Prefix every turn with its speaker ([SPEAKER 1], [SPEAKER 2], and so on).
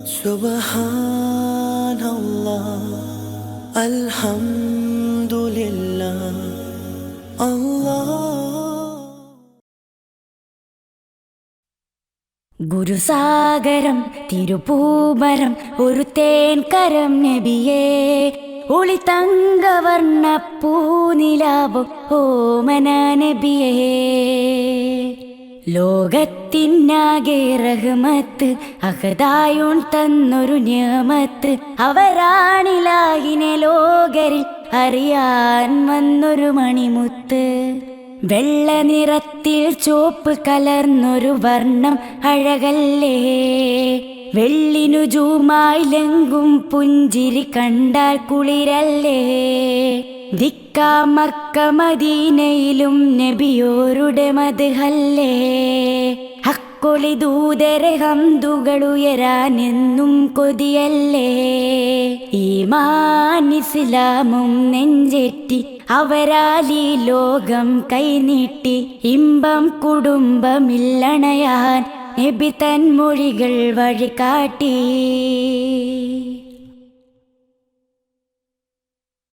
[SPEAKER 1] سبحان الله الحمد لله الله
[SPEAKER 2] ഗുരുസാഗരം തിരുപൂമരം ഒരു തേൻകരം നബിയേ ഒളി തങ്കവർണ്ണ പൂനിലാവും ഓമന നബിയേ ലോകത്തിനാകെ റഹ്മത്ത് അഹദായുൺ തന്നൊരു നിയമത്ത് അവരാണിലാകിനെ ലോകരിൽ അറിയാൻ വന്നൊരു മണിമുത്ത്. വെള്ള നിറത്തിൽ ചോപ്പ് കലർന്നൊരു വർണം അഴകല്ലേ? വെള്ളിനു ജൂമായി ലങ്കും പുഞ്ചിരി കണ്ടാൽ കുളിരല്ലേ? ദിക്കാ മക്ക മദീനയിലും നബിയോരുടെ മതഹല്ലേ ഹക്കൊളി ദൂതരെ ഹന്തുകളുയരാനെന്നും കൊതിയല്ലേ? ഈമാൻ ഇസ്ലാമും നെഞ്ചെറ്റി അവരാലി ലോകം കൈനീട്ടി ഇമ്പം കുടുംബമില്ലണയാൻ നബി തൻ മൊഴികൾ വഴികാട്ടി.